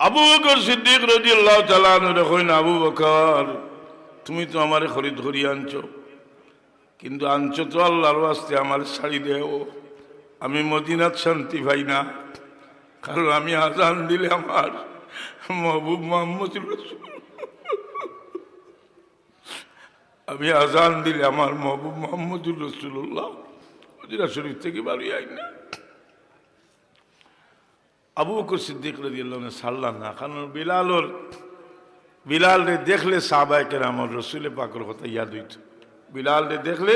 আবু বকর সিদ্দিক রাজি আল্লাহ তালানু দেখুন, আবু বকর, তুমি তো আমার খরিদ ধরি আনছো। কিন্তু আনছো তো আল্লাহর আস্তে আমার শাড়ি দেও। আমি মদিনাত শান্তি পাই না, কারণ আমি আজান দিলে আমার মহবুব মোহাম্মদ আমি আজান দিলে আমার মহবুব মোহাম্মদুর রসুল্লাহ শরীফ থেকে বাড়ি আই না আবু বকর সিদ্দিক রাজি আল্লাহ না কারণ বিলালর বিলাল রে দেখলে সাহবায়কের আমার রসুলে পাকর কথা ইয়াদ হইত। বিলাল রে দেখলে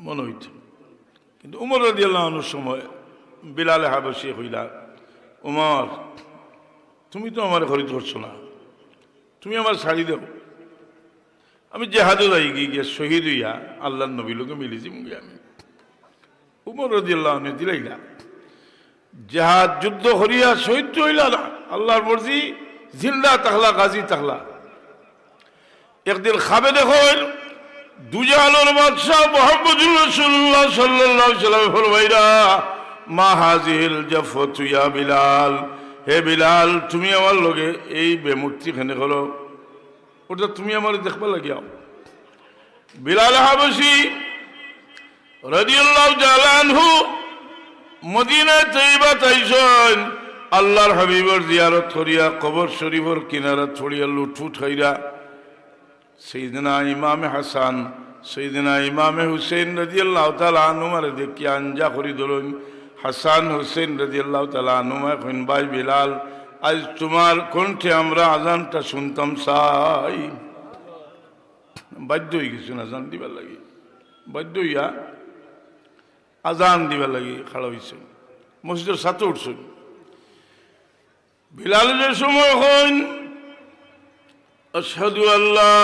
মনে হইত। কিন্তু উমর রাজি আল্লাহর সময় বিলালে হাবসি হইলা, উমর, তুমি তো আমার খরিদ করছ না, তুমি আমার শাড়ি দাও আমি জেহাদে যাই গিয়ে শহীদ হইয়া আল্লাহ নবী লোকে মিলেছি মুগে আমি উমর রাজিয়াল্লাহ দিলাইলা। জেহাদ, যুদ্ধ করিয়া শহীদ হইলা না, আল্লাহর মর্জি জিন্দা তাহলা, গাজী তাহলা। একদিন খাবে দেখুন দুজালোর বাদশাহ মোহাম্মদুর রসুল্লাহ সাল্লাহ সাল্লাম ফরমাইরা, মা হাজিল জাফতুয়া বিলাল, হে বিলাল, তুমি আমার লগে এই বেমূর্তি খানে করো? ওটা তুমি আমার দেখবা লাগিয়াও। বিলাল হাবসি আল্লাহর হাবিবর জিয়ারত করিয়া কবর শরীফর কিনারা ছড়িয়া লুটফুট হইরা, সেইদিনা ইমামে হাসান, সেইদিনা ইমামে হুসেন রাদিয়াল্লাহ তাআলা আনুমার দেখি আঞ্জা করি ধরুন হাসান হুসেন রাদিয়াল্লাহ তাআলা আনুমা এখন ভাই বিলাল, আজ তোমার কণ্ঠে আমরা আজানটা শুনতাম, সাই। বাধ্য হয়ে গেছি আজান দিবার লাগি। বাধ্য হইয়া আজান দিবার লাগি খাড়া হয়েছে মসজিদের সাথে উঠছেন বিলালের সময় হন আশহাদু আল্লাহ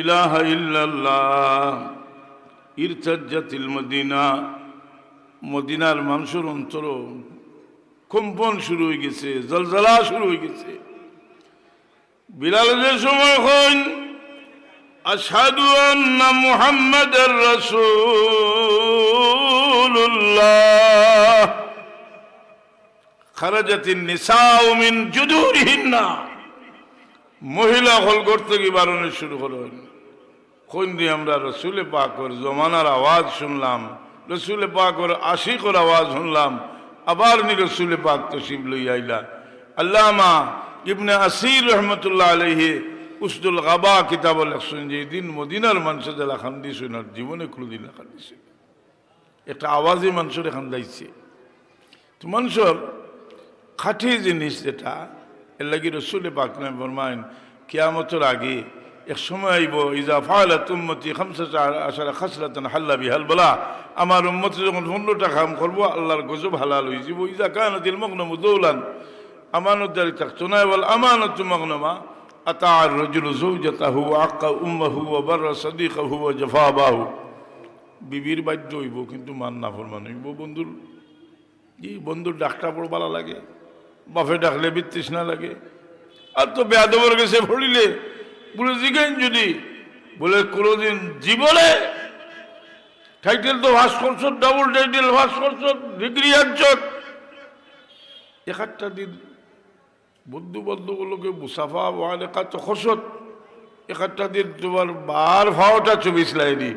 ইলাহা ইল্লাল্লাহ মদিনা। মদিনার মানুষের অন্তর কম্পন শুরু হয়ে গেছে, জলজলা শুরু হয়ে গেছে। বিলালের সময় হন রাসূলুল্লাহ। খারাজাতিন নিসাউ মিন জুদুরিহিন্না। মহিলা হল করতে কি বারণে শুরু হলো? কোন দিয়ে আমরা রসুলে পাকর জমানার আওয়াজ শুনলাম, রসুলে পাকর আশিকর আওয়াজ শুনলাম, আবার নি রসুলে পাক তসিব লই আইলা। আল্লামা ইবনে আসির রহমতুল্লাহ আলহি উসদুল গাবা কিতাব লেখছেন যে দিন মদিনার মানুষের যারা খান দিয়েছে ওনার জীবনে কোনোদিন দিছে একটা আওয়াজই মানুষের দাইছে তো মানুষের খাঁটি জিনিস যেটা, এর লাগি রসুলে পাক নাই ফরমাইন কিয়ামতের আগে এক সময় আইব, ইজা ফালা তুম্মতি খামসা আসারা খাসলাতন হাল্লা বিহাল বলা আমার উম্মত যখন পনেরোটা কাম করব, আল্লাহর গজব হালাল হয়ে যাব ইজা কানাতিল মগ্নম দৌলান আমানতদারি থাকতো না বল আমানত মগ্নমা রজুল জৌজাতাহু আক্কা উম্মাহু ওবার সদিকাহু ও জফাবাহু। বিবির বাধ্য হইব, কিন্তু মান না ফরমান হইব বন্ধুর। এই বন্ধুর ডাকটা বড় ভালো লাগে বাফে ডাকলে না লাগে। আর তো বেয়াদবর গেছে ভরিলে বলে জিজ্ঞেন যদি। বলে, কোনোদিন জীবনে টাইটেল তো ভাস করছ ডাবল টাইটেল ভাস করছ ডিগ্রি আনছ। এক একটা দিন বন্ধু বন্ধুগুলোকে মুসাফা ওয়ালেখা তো খসত। এক একটা দিন তোমার বার ভাওটা চব্বিশ লাইনি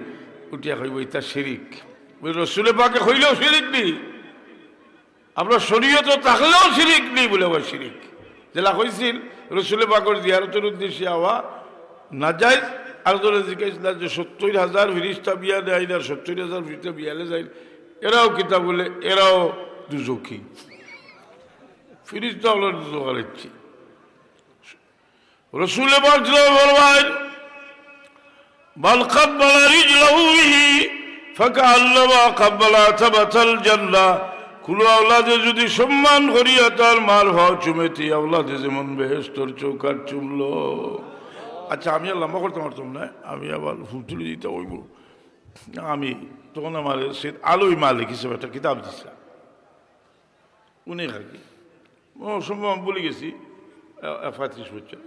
উঠিয়া কইব ইতা শিরিক। রসুলে পাকে হইলেও শিরিক নেই আমরা শরীয়ত থাকলেও শিরিক নেই বলে আবার শিরিক। যেটা হয়েছিল রসুলে পাকর জিয়ারতের উদ্দেশ্যে আওয়া না যায় আর ধরে জিজ্ঞাসা যে সত্তর হাজার ফিরিস্তা বিয়া দেয় না, সত্তর হাজার ফিরিস্তা বিয়ালে যায় এরাও কিতাব বলে, এরাও দুজখী। ফিরিস্তা আলোচিত করেছি রসুল বলবেন বালকাব্বাল রিজলাউহি ফাকাল্লামা কাব্বালা তাবাতাল জান্নাহ। কুলো আওলাদে যদি সম্মান করিয়া তার মার ভাও চুমেতি আউলাদে যেমন বেহেস্তর চৌকার চুমল। আচ্ছা আমি আর লম্বা করতে পারতাম না, আমি আবার ফুলতুলি দিতে হইব। আমি তখন আমার সে আলোই মালিক হিসেবে একটা কিতাব দিছিলাম। উনি খাকি সম্ভব বলে গেছি। ফাতিস হচ্ছে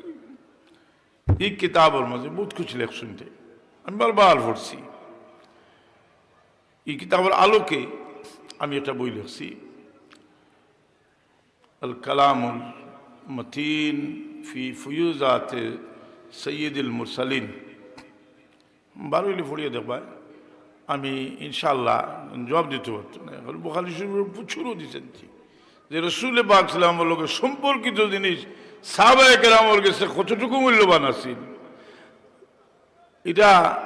এই কিতাবর মাঝে বহুত কিছু লেখসুনতে আমি বারবার পড়ছি। এই কিতাবের আলোকে আমি একটা বই লিখছি। আল কালামুল মতিন ফি ফুয়ুজাতে সৈয়দুল মুরসালিন। বারোইলে ফুড়িয়ে দেখবা আমি ইনশাল্লাহ জবাব দিতে পারতো না। বুখারি শুরু প্রচুরও দিচ্ছেন যে রসুল বাক সালামের লোকের সম্পর্কিত জিনিস, সাহাবায় কেরামর কাছে কতটুকু মূল্যবান আছিল এটা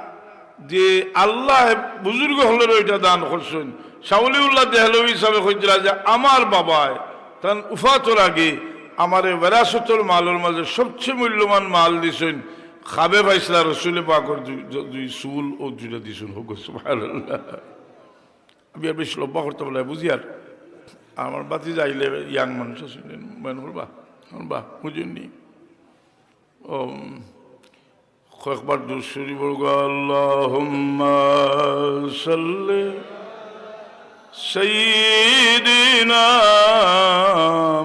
যে আল্লাহ বুজুর্গ হলের ওইটা দান করছেন। শাউলিউল্লাহ দেহলবি হিসাবে হয়েছিল যে আমার বাবায়। তার উফাতর আগে আমার বেরাসতর মালের মাঝে সবচেয়ে মূল্যবান মাল দিছেন খাবে পাইছিলা রসুলে পাকর দুই- চুল ও দুইটা দিছুন। হোক আমি আর বেশি লব্বা করতে বলে বুঝি আর? আমার বাতি যাইলে ইয়াং মানুষ আছে মেন করবা করবা বুঝুননি ও কয়েকবার দুশুরি বলগ আল্লাহুম্মা সাল্লি সাইয়্যিদিনা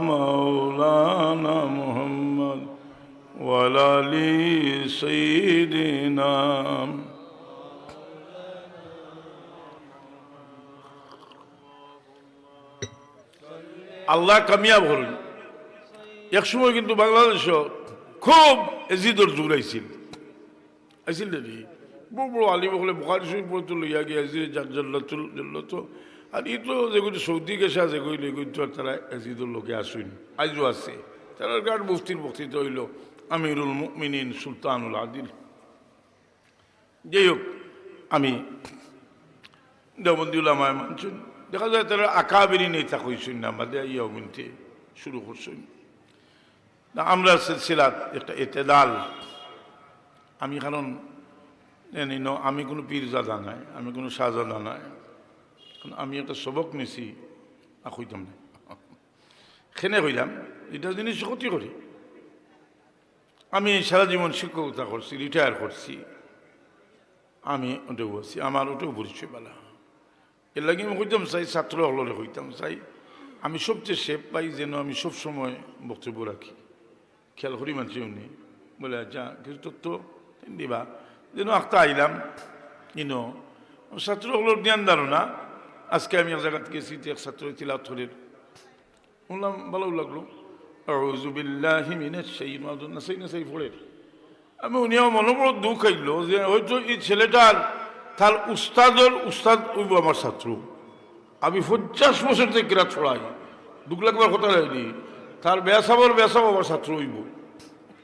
মাওলানা মুহাম্মদ ওয়ালা আলি আল্লাহ কামিয়াব হলেন। এক সময় কিন্তু বাংলাদেশও খুব এজিদর জোর আইছিল। আইছিল নাকি? বড় বড় আলিম হলে বোখারি শরীফ পড়তে, লইয়া গিয়ে এজিদ জাল্লাতুল জাল্লাত আর ই তো যেগুলি সৌদি গেছে কইলে এগুলি তো তারা এজিদর লোকে আসুন। আজও আছে। তারা গান মুফতির বক্তৃতা হইল, আমিরুল মুমিনিন সুলতানুল আদিল। যাই হোক, আমি দেবন্দিউল্লাহ মায় মানছেন। দেখা যায় তারা আকাবেরি নেতা কইছেন না আমাদের ইয়া গুনতে শুরু করছেন না আমরা সিলসিলাত একটা এতেদাল আমি কারণ ন আমি কোনো পীরজাদা নাই আমি কোনো শাহজাদা নাই আমি একটা সবক নিছি আর কইতাম না খেনে কইলাম এটা জিনিস ক্ষতি করি আমি সারা জীবন শিক্ষকতা করছি রিটায়ার করছি আমি ওটাও আছি আমার ওটাও পরিচয় বলা এর লাগে আমি কইতাম, চাই ছাত্র হলরে কইতাম চাই আমি সবচেয়ে সেফ পাই যেন আমি সব সময় বক্তব্য রাখি। খেয়াল করি মানছি উনি। বলে আচ্ছা কিছু তথ্য দিবা? যেন আখতা আইলাম, ইনো, ছাত্র হলোর জ্ঞান ধারণা আজকে আমি এক জায়গাতে গেছি এক ছাত্র তিলাত হলের বললাম, ভালো লাগল। আউযুবিল্লাহি মিনাশ শাইতানির নাসাই নাসাই ফোড়ের আমি উনিও মনে বড় দুঃখ আইল যে হয়তো এই ছেলেটার তার উস্তাদর উস্তাদ ওইব আমার ছাত্র। আমি পঞ্চাশ বছর থেকে কিরাত ছড়াই। দুঃখ লাগবার কথা হয়নি তার বেসাবর বেসাব আমার ছাত্র হইব।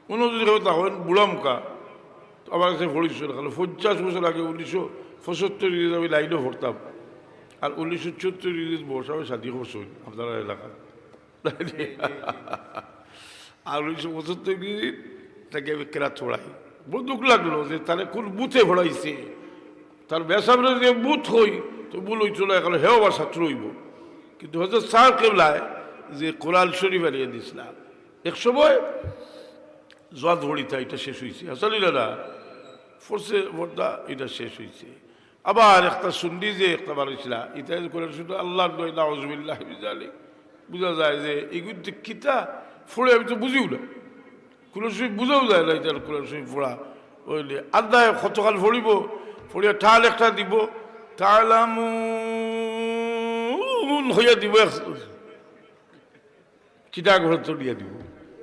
কোনো যদি কেউ তখন বুড়া মুখা আমার কাছে পড়িছিল তাহলে পঞ্চাশ বছর আগে উনিশশো পঁচাত্তর ইংরেজ আমি লাইনও ভরতাম আর উনিশশো চুয়াত্তর ইংরেজ বর্ষা আমি ষাটি বছর আপনারা এলাকায় আর উনিশশো পঁচাত্তর ইংরেজি তাকে আমি কেরাত ছড়াই। বড় দুঃখ লাগল যে তাহলে কোন বুথে ভরাইছে। তার বেসাবরে যে বুথ হই, তো বুল হই চলে এখন হেও ছাত্র হইব। কিন্তু হয়তো স্যার কেবলায় যে কোরআন শরীফ আলিয়ে দিছিলাম এক সময় জোয়া ধরিতা এটা শেষ হয়েছে আসলে না, ফোর্সে ভোটটা এটা শেষ হয়েছে আবার একটা শুনলি যে একটা বার হয়েছিল এটা করে শুধু আল্লাহ নজবিল্লাহ বোঝা যায় যে এগুলি যে কিতা ফোড়ে, আমি তো বুঝিও না। কোনো শরীফ বুঝাও যায় না এটার কোরআন শরীফ ফোড়া ওইলে আদায় কতকাল ফড়িব ফড়িয়া ঠাল একটা দিব তালামুন হইয়া দিব চিটা ঘর চলিয়া দিব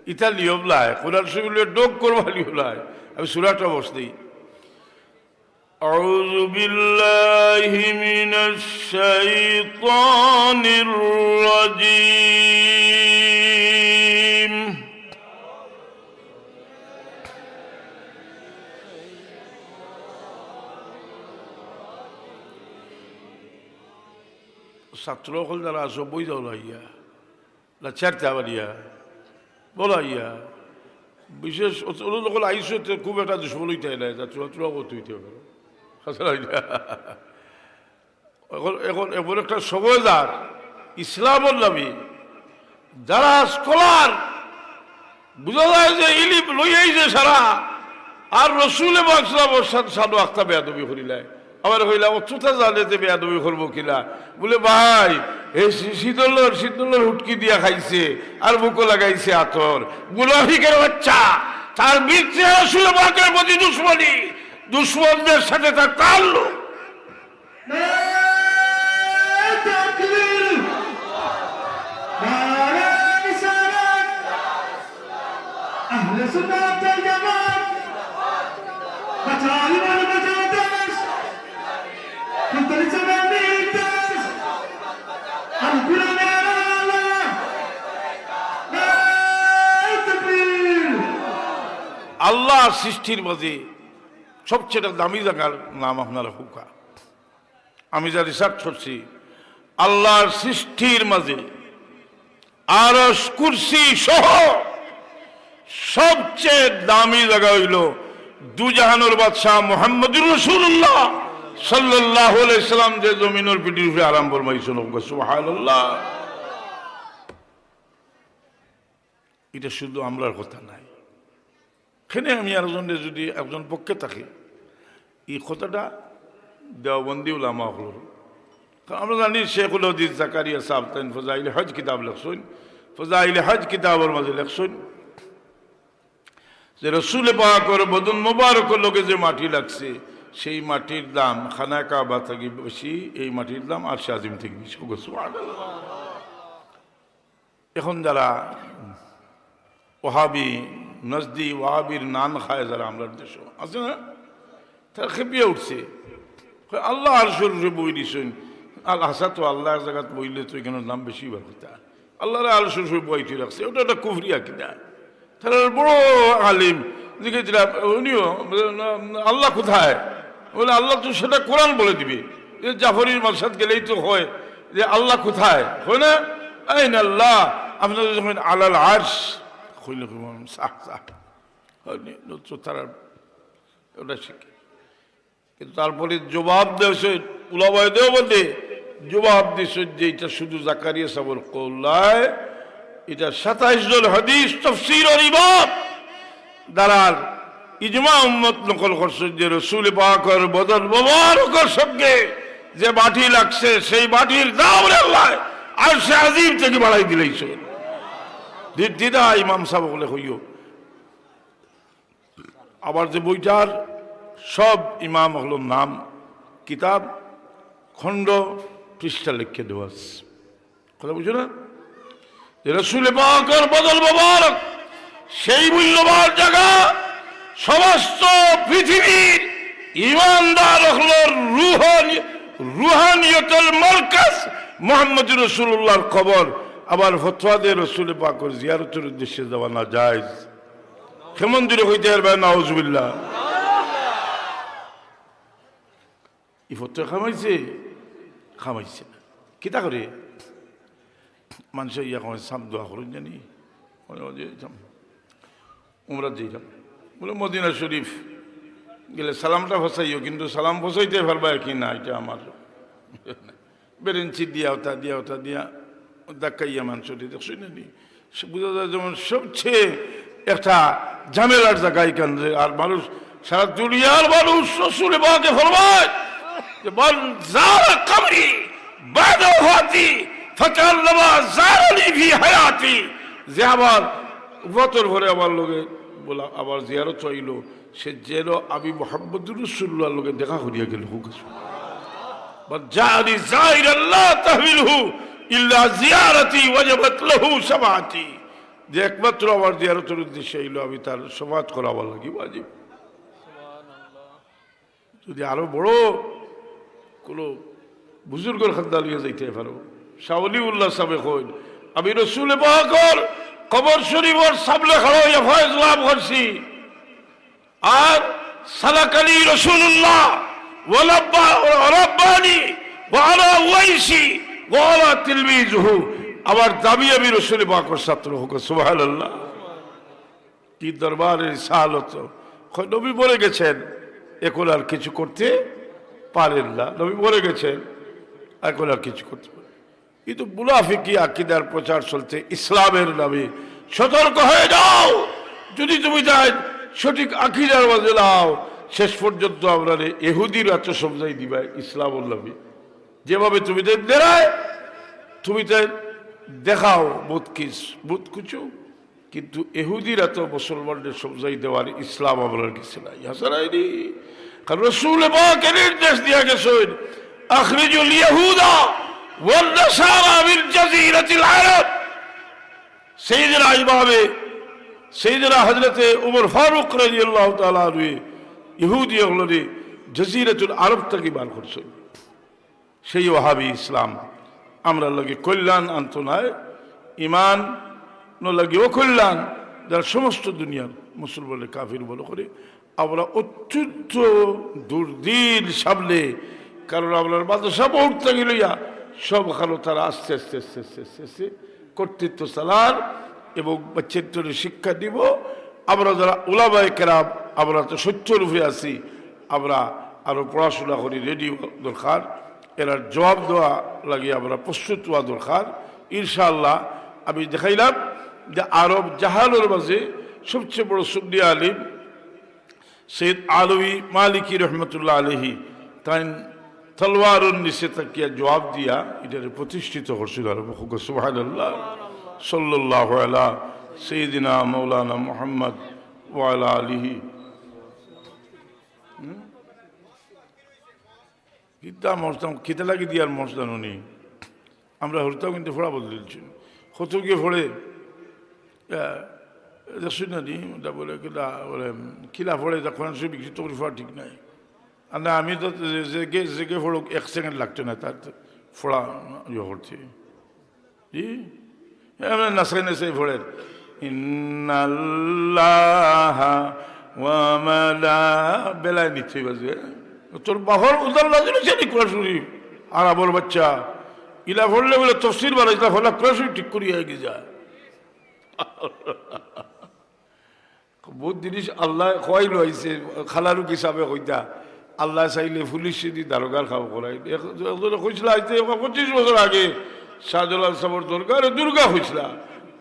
ইটা লিয়ম লাই কোরআন শরীফ ডোক করবা লিও লাই আমি সুরাটা বসতেই أعوذ بالله من الشيطان الرجيم ছাত্রসকল যারা আছো বই যাও লাইয়া না চারটা বাড়িয়া বলাইয়া বিশেষ যখন আইসো খুব একটা দুশ্মন হইতে নাই চুয়া করতে হইতে হবে এখন এখন এমন একটা সময় যার ইসলামর নামে যারা স্কলার বোঝা যায় যে ইলিপ লইয়াই যে সারা আর রসুলে ওর সাথে সাধু আখতা বেয়াদবি করিলাই আমার হইলে আমার হইলাম চুথা জালেতে বেয়াদবি করব কিনা বলে, ভাই, এ শীতলর শীতলর হুটকি দিয়া খাইছে, আর বুকো লাগাইছে আতর। মুনাফিকের বাচ্চা, তার বিচ্ছে আসলে বাঘের প্রতি দুশ্মনী, দুশ্মনদের সাথে তার তাল্লুক সুন্নাত জামাত। বাঁচাও আল্লাহ সৃষ্টির মাঝে সবচেয়ে দামি জায়গার নাম আপনারা হুকা। আমি যা রিসার্চ করছি, আল্লাহর সৃষ্টির মাঝে আরস কুরসি সহ সবচেয়ে দামি জায়গা হইল দুজাহানুর বাদশাহ মোহাম্মদুর রসুল্লাহ সাল্লাহ সাল্লাম, যে জমিনের পিঠির উপরে আরাম এটা শুধু আমরার কথা নাই। এখানে আমি আরেকজনে যদি একজন পক্ষে থাকি এই কথাটা দেওবন্দি উলামা হল। আমরা জানি শেখুল হদিস জাকারিয়া সাহেব তাইন ফজাইল হজ কিতাব লেখছেন, ফজাইল হজ কিতাবের মাঝে লেখছেন যে রসুল পাকর বদন মোবারকর লোকে যে মাটি লাগছে, সেই মাটির দাম খানা কাবা থেকে বেশি, এই মাটির দাম আর আজিম থেকে বেশি। এখন যারা ওহাবি নজদি ওহাবির নান খায় যারা আমরা দেশ। আছে না? তারা খেপিয়ে উঠছে। আল্লাহ আর শরীরে বই দিছেন আল হাসা তো আল্লাহর জায়গাত বইলে তো এখানে দাম বেশি বার হতা আল্লাহর আল শরীরে বইটি রাখছে। ওটা একটা কুফরিয়া কিনা তারা বড় আলিম। জিজ্ঞেছিলাম উনিও, আল্লাহ কোথায়? বলে, আল্লাহ তো সেটা কোরআন বলে দিবে। যে জাফরির মাসাদ গেলেই তো হয় যে আল্লাহ কোথায়? হয় না? আইন আল্লাহ, আপনাদের যখন আলাল আর্শ হইল সাহ সাহ হয়নি তারা ওটা শিখে। কিন্তু তারপরে জবাব দিয়েছে উলাবায় দেও বলতে জবাব দিয়েছে যে এটা শুধু জাকারিয়া সাবর কৌলায় এটা সাতাইশ জন হাদিস তফসির ইমাম দাঁড়ার ইজমা উম্মত নকল করছে যে রসুল পাকর বদল মোবারকর সঙ্গে যে বাটি লাগছে, সেই বাটির দাম রে আর সে আজিম থেকে বাড়াই দিলেইছে দিদা ইমাম সাহেব বলে হইও। আবার যে বইটার সব ইমাম হল নাম, কিতাব, খণ্ড পৃষ্ঠা লিখে দেওয়া কথা বুঝো না? রসুল সেই মূল্যবান জায়গা সমস্ত পৃথিবীর ইমানদার হল রুহানি রুহানিয়তের মার্কাজ মোহাম্মদ রসুল্লাহর খবর আবার ফতোয়াদের রসুল পাকর জিয়ারতের উদ্দেশ্যে যাওয়া না যায় সে মন্দিরে হইতে পারবে? নাউজবিল্লাহ। ই ফটো খামাইছে? খামাইছে কিতা করে? মানুষের ইয়া খামাই সাম দোয়া করুন জানি। উমরাত যেতাম বলে, মদিনা শরীফ গেলে সালামটা ফসাইও, কিন্তু সালাম ফসাইতে পারবা কি না? এটা আমার বেরেঞ্চি, দিয়া ওটা দিয়া ওটা, দিয়া দাক্কাইয়া মানুষ দেখছি না নি? বোঝা যায় যেমন সবচেয়ে একটা ঝামেলার জায়গায় কেন আর মানুষ সারা দুনিয়ার মানুষ রসুলে বাকে ফরমায় দেখা করিয়া গেল ইল্লা জিয়ারতি ওয়াজাবাত লাহু সামাতি। যে একমাত্র আমার জিয়ারতের উদ্দেশ্যে এলো আমি তার সমাজ করাবার লাগি ওয়াজিব যদি আরও বড় কোনো বুজুর্গর খাদ্দা লিয়ে যাইতে পারো শাওলি উল্লাহ সাবে কইন আমি রসুল বাকর কবর শরীফর সামনে খাড়ো ফয়েজ লাভ করছি। আর সালাকালি রসুল্লাহ ওয়ালাব্বা রব্বানি ওয়ালা ওয়াইসি আবার দাবি আমি রসুল বাকর ছাত্র হোক, সুবহানাল্লাহ। কি দরবারের সাহালত নবী বলে গেছেন, এখন আর কিছু করতে পারেন না। নবী বলে গেছেন, এখন আর কিছু করতে পারেন কিন্তু মুনাফিকি আকিদার প্রচার চলছে ইসলামের নামে। সতর্ক হয়ে যাও। যদি তুমি চাই সঠিক আকিদার মাঝে লাও শেষ পর্যন্ত আমরা এহুদির এত সমঝাই দিবা ইসলাম নামে যেভাবে তুমি দেরায়, তুমি তো দেখাও বুধ কিস বুধ কুচু কিন্তু এহুদিরা তো মুসলমানদের সমঝাই দেওয়ার ইসলাম আমরা কিছু নাই। হাসারাইনি কারণ রসুল পাকের নির্দেশ দিয়া গেছেন, আখরিজুল ইহুদি হলরে জজিরাতুল আরব থেকে বার করছে সেই ওহাবি ইসলাম। আমরা লাগে কল্যাণ আনত নয় ইমান লাগে ও কল্যাণ যারা সমস্ত দুনিয়ার মুসলমানের কাফির বলে করে, আমরা অত্যন্ত দুর্দিন সামনে কারণ আপনার বাদশা মুহূর্তে গেলইয়া সব খালো তারা আস্তে আস্তে আস্তে আস্তে আস্তে আস্তে কর্তৃত্ব চালার এবং বাচ্চাদের শিক্ষা দিব। আমরা যারা ওলাবায় কেরাম, আমরা তো সত্যরূপে আছি, আমরা আরও পড়াশোনা করি রেডি দরকার। এরার জবাব দেওয়া লাগে আমরা প্রস্তুত হওয়া দরকার। ইনশাআল্লাহ আমি দেখাইলাম যে আরব জাহালোর মাঝে সবচেয়ে বড় সুন্নি আলিম সৈয়দ আলবী মালিকি রহমতুল্লাহ আলহি তাই তলোয়ারুন নিচে তাকিয়া জবাব দিয়া এটারে প্রতিষ্ঠিত করছিল সুবাহান্লাহ সাল্লাহ আলা সৈদিনা মৌলানা মোহাম্মদ ওয়ালা আলিহি কিতা মরতাম কিতা লাগি দিয়ার মরতাম উনি। আমরা হরতাম কিন্তু ফোড়া বদলেছি কত গিয়ে ফোড়ে? দেখছি না নি, ওটা বলে কিলা বলে কিলা ফোড়ে তা কোরআন শরীফ বিকশিত করে ফোড়া ঠিক নাই। আর না, আমি তো জেগে জেগে ফোড়ো এক সেকেন্ড লাগতো না তার ফোড়া ইয়ে করছি জি? আমরা নাসাই নাসাই ফোড়ের ইন্নাল্লাহ ওয়ামালা বেলায় নিশ্চয়ই বাজবে তোর বাহর উদার লাগে না জানি কোরআন শরীফ আর আবর বাচ্চা ইলা ফোড়লে বলে তফসির বাড়া ইলা ফোড়লা কোরআন ঠিক করিয়া গিয়ে যায়। বহুত জিনিস আল্লাহ খোয়াই লইছে খালারুক হিসাবে কইতা। আল্লাহ চাইলে পুলিশ দি দারোগার খাও করাই কইছিল আইতে পঁচিশ বছর আগে শাহজালাল সাবর দরকার দুর্গা হয়েছিল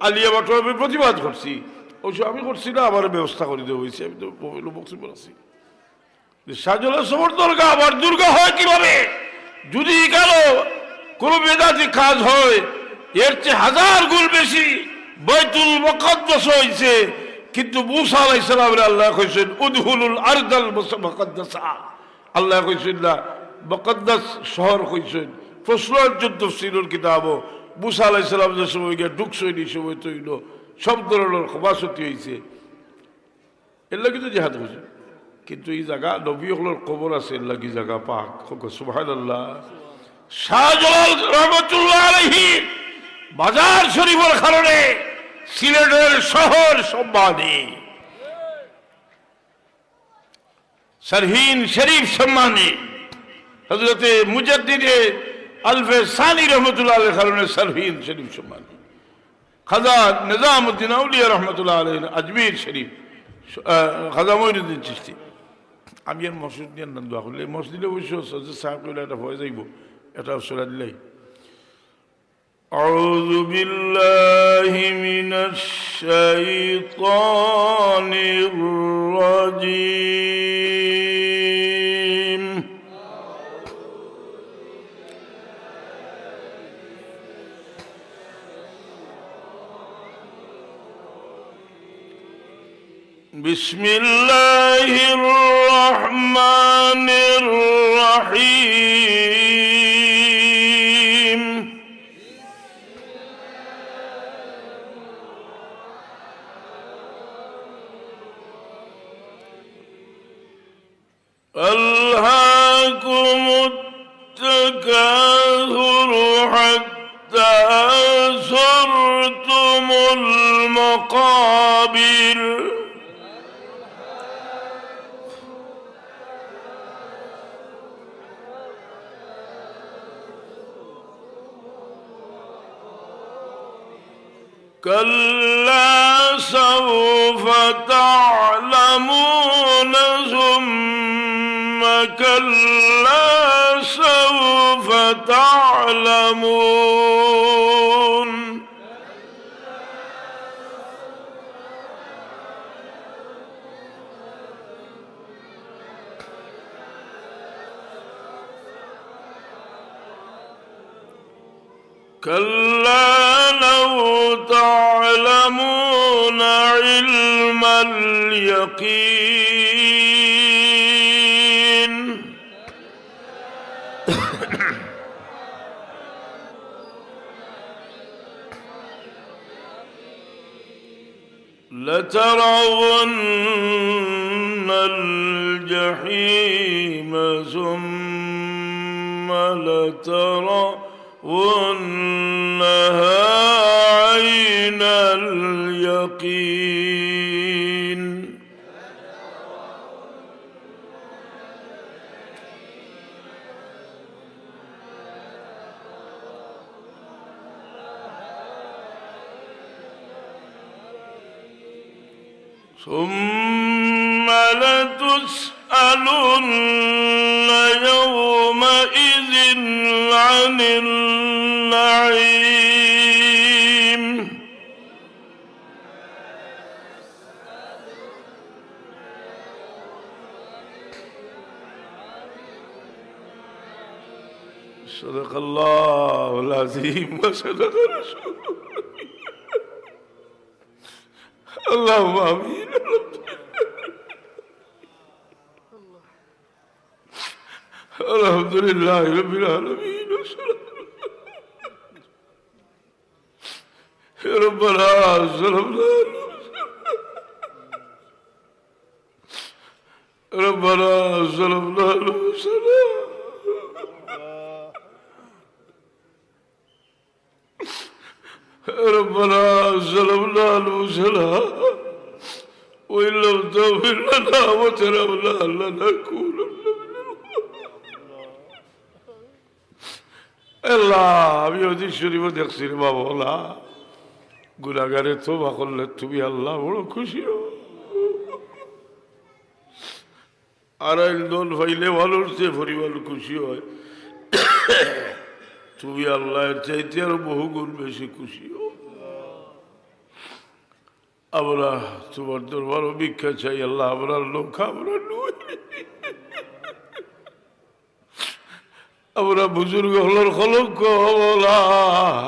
আলিয়া বাটো আমি প্রতিবাদ করছি। ওইসব আমি করছি না, আমার ব্যবস্থা করে হয়েছে, আমি তো বক্তব্য আছি সাবর দরগা, আবার দুর্গা হয় কীভাবে? যদি কারও কোনো বেদাতি কাজ হয়, এর চেয়ে হাজার গুণ বেশি বৈতুল মকদ্দস হয়েছে কিন্তু মুসা আলাই সালামের আল্লাহ কইছেন, উদহুলুল আরদাল মকদ্দাসা। আল্লাহ কইছেন, না, মকদ্দাস শহর কইছেন প্রশ্ন যুদ্ধ সিনুর কিতাব মুসা আলাই সালাম যে সময় গিয়ে ঢুকছই সময় তৈল, সব ধরনের ক্ষমাসতি হয়েছে এর লাগে তো জেহাদ হয়েছে কিন্তু এই জায়গা, নবী হলোর কবর আছে লাগি জায়গা পাক। সুহান আল্লাহ শাহজালাল রহমতুল্লাহ আলহী বাজার শরীফের কারণে সিলেটের শহর সম্মানে। সরহীন শরীফ সম্মানে। হজরতে মুজাদ্দিদে আলফে সানি রহমতুল্লাহ আলের কারণে সরহীন শরীফ সম্মানে। খাজা নিজামুদ্দিন আউলিয়া রহমতুল্লাহ আলহ আজমির শরীফ খাজা মহিনুদ্দিন চিস্তি আমি আর মসজিদ নিয়ে নাম দোয়া করলে মসজিদে অবশ্য সজদ সাহেব করলে একটা ভয় যাইব এটা সোলা দিলেই أعوذ بالله من الشيطان الرجيم بسم الله الرحمن الرحيم. ألهاكم التكاثر حتى زرتم المقابر. تعلمون كلا لو تعلمون علم اليقين. اليقين. ثم لتسألن يومئذ عن النعيم الله العظيم وصدق رسوله اللهم امين الحمد لله رب العالمين والصلاة يا ربنا ظلمنا ربنا ظلمنا انفسنا ربنا ظلمنا انفسنا وان لم تغفر لنا وترحمنا لنكونن আল্লাহ আমি অতি শরীফ দেখছি রে বাবা ওলা গুণাগারে তোবা করলে তুমি আল্লাহ বড় খুশি হো আর দোল ফাইলে ভালো সে পরিবার খুশি হয় তুমি আল্লাহর চাইতে আরও বহুগুণ বেশি খুশি আমরা তোমার দরবার অভিক্ষা চাই, আল্লাহ আমরা লোক, আমরা আমরা বুজুর্গ হলর কলঙ্ক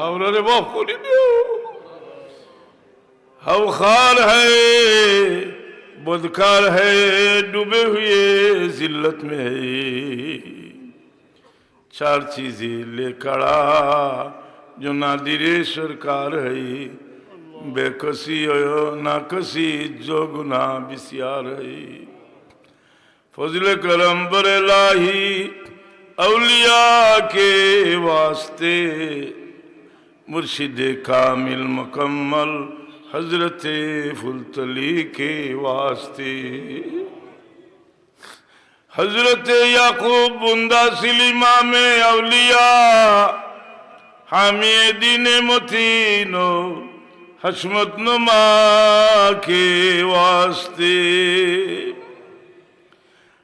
আমরা রে মাফ করি হাও খার হদকার হে ডুবে হুয়ে জিল্লত মে। হে چار چارچیز لے کڑا جو نادری سرکار بے کسی نہ کسی جو او بسیار ہے فضل کرم بر ہی اولیاء کے واسطے مرشد کامل مکمل حضرت فلتلی کے واسطے হজরত ইয়াকুব বুন্দা সিলিমামে আউলিয়া, হামিয়ে দিনে মতিনো হসমত নুমা কে ওয়াস্তে।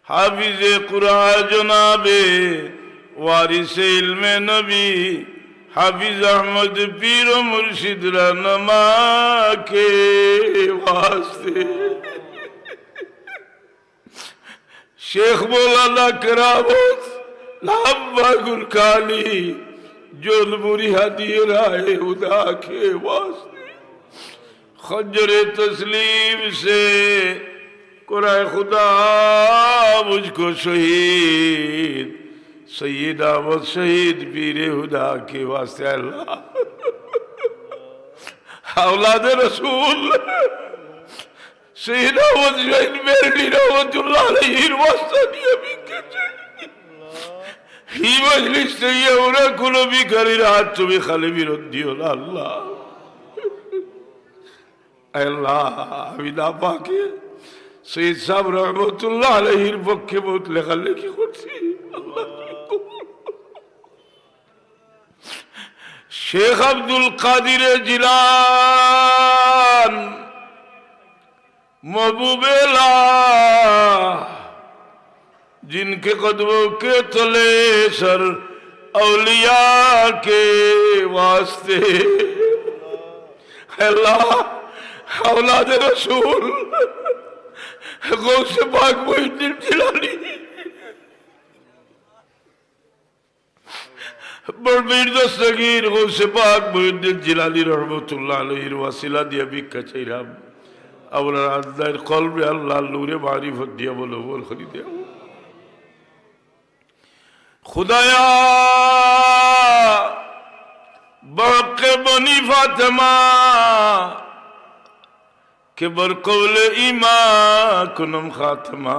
হাফিজে কুরআন জনাবে, ওয়ারিসে ইলমে নবী, হাফিজ আহমদ পীর মুর্শিদ রানমা কে ওয়াস্তে। শেখ মৌলানা কেরামত, লাম্বা গুরখানি জোনবুরি হাদিয়ে রায় উদা খে খঞ্জরে তসলিম সে কোরআ খুদা মুঝকো শহীদ, সৈয়দ আহমদ শহীদ পীরে হুদা কে ওয়াস্তে আল্লাহ। আওলাদে রসুল। সেই সাহেবের নিরামতুল্লাহ আলাইহির তুমি খালি দিও না, আল্লাহ। আমি না পাকে রহমতুল্লাহ আলহির পক্ষে বহুত লেখালেখি করছি। শেখ আব্দুল কাদির জিলা महबूबेला जिनके कदमों के तले सर औलिया के वास्ते अल्लाह औलाद रसूल गौसे पाक मोहिद्दीन जिलानी বড়বীর দস্তগীর গৌসে পাক মহিউদ্দিন জিলানি রহমতুল্লাহ আলহির ওয়াসিলা দিয়া ভিক্ষা চাইলাম আপনার আদায়ের কলবে আল্লাহ লুরে বাড়ি ভর দিয়া বলো, বল খরি দেব খুদায়া বাকে বনি ফাতেমা কে বর কৌলে ইমা কুনম খাতমা,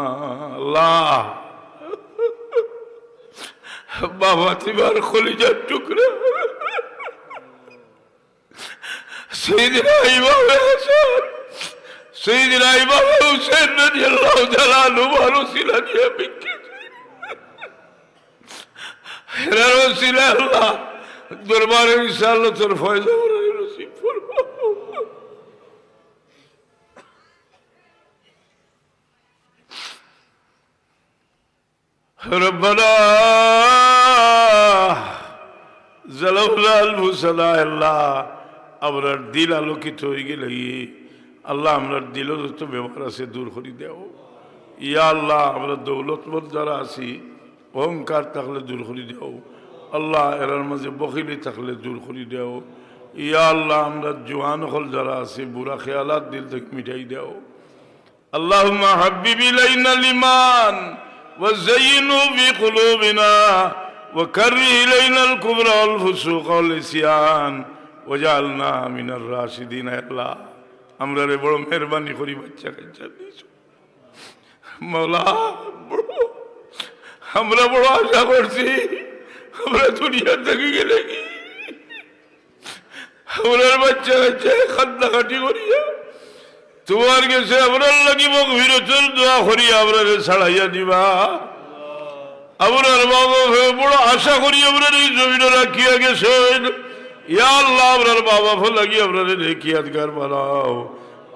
আল্লাহ। বাবা, তিবার খলিজার টুকরা। সেই দিন এইভাবে আসার সৈদিন ইমাম হুসেন রাদিয়াল্লাহু তাআলা আনহু ভালো ছিলেন ইয়া বিখ্যাত হেরার ওসিলা আল্লাহ দরবারে ইনশাআল্লাহ তোর ফয়জা ওরে নসিব ফরমাও ربنا ظلمنا انفسنا আল্লাহ আমরার দিল আলোকিত হয়ে গেলে আল্লাহ আমরার দিল যত ব্যবহার আছে দূর করে দেও ইয়া আল্লাহ আমরা দৌলতমন্দ যারা আছি অহংকার থাকলে দূর করে দেও আল্লাহ এরার মাঝে বকিলি থাকলে দূর করে দেও ইয়া আল্লাহ আমরা জোয়ান হল যারা আছে বুড়া খেয়ালাত দিল থেকে মিটাই দেও اللهم حبب إلينا الإيمان وزينه في قلوبنا وكره إلينا الكبر والفسوق والعصيان وجعلنا من الراشدين يا الله আমরা রে বড় মেহরবানি করি, বাচ্চা কাচ্চা দিয়েছ। মৌলা আমরা বড় আশা করছি, আমরা দুনিয়া থেকে গেলে কি? আমরা বাচ্চা কাচ্চা খান্দাখাটি করিয়া, তোমার কাছে আমরা লাগিব বিরোচন দোয়া করি, আমরা ছাড়াইয়া দিবা। আপনার বাবা, বড় আশা করি, আমরা এই জমিনে রাখিয়া গেছেন। ইয়া আল্লাহ আপনার বাবা ফো লাগি আপনার রেখিয়াতগার বানাও।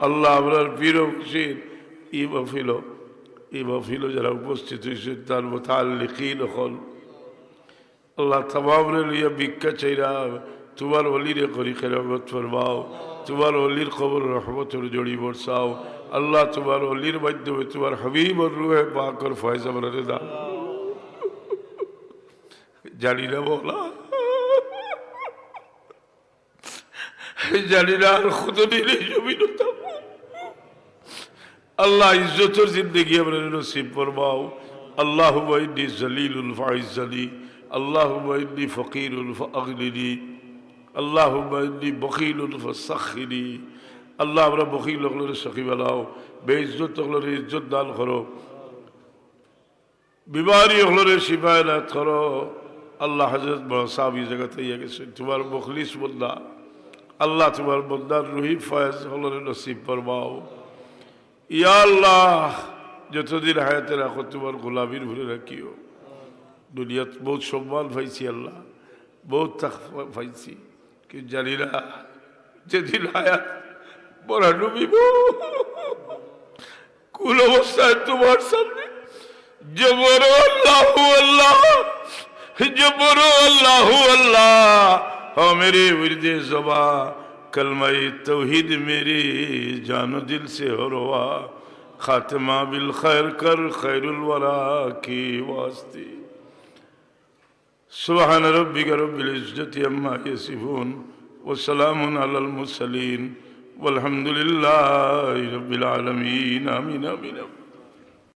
আল্লাহ আপনার পীর হুসেন ই বফিল ই বফিল যারা উপস্থিত হয়েছে, তার মোতাল্লিকিন হল। আল্লাহ তমামরে লিয়া ভিক্ষা চাইরা তোমার অলিরে করি খেরামত ফরমাও, তোমার অলির খবর রহমতের জড়ি বর্ষাও। আল্লাহ তোমার অলির মাধ্যমে তোমার হাবিবর রুহে পাকর ফয়সা বলে দাও। জানি না বলা জানি না আর খুদ নিলে জমিন আল্লাহ ইজ্জতর জিন্দগি আমরা নসিব ফরমাও। আল্লাহ ইন্নি জলিলুল ফাইজালি আল্লাহ ইন্নি ফকিরুল ফাগলিনি আল্লাহ ইন্নি বকিলুল ফাসাখিনি আল্লাহ, আমরা বকিল হকলের সখী বেলাও বেইজ্জত হকলের ইজ্জত দান করো। বিমারি হকলের শিফায়নাত করো। আল্লাহ হজরত সাহেব জায়গাতে ইয়ে গেছে তোমার মুখলিস বন্দা। আল্লাহ তোমার বন্দার রুহি ফয়েজ হকলের নসিব ফরমাও। ইয়া আল্লাহ, যতদিন হায়াতে রাখো, তোমার গোলামির ভরে রাখিও। দুনিয়াত বহুত সম্মান পাইছি আল্লাহ, বহুত তাকওয়া পাইছি। কিন্তু জানি না, যেদিন হায়াত পড়া ডুবিব, কোন অবস্থায় তোমার সামনে বড় আল্লাহ আল্লাহ বড় আল্লাহ আল্লাহ। हाँ मेरे विरद जबा कलमई तोहद मेरी जानो दिल से हरवा खातमा बिल खैर कर खैरुलवरा की वास्ती सुबहान रबी रबिल्जत अम्मा यसिफून वसलाम अलमसलिन والحمد لله رب العالمين آمين آمين, آمين.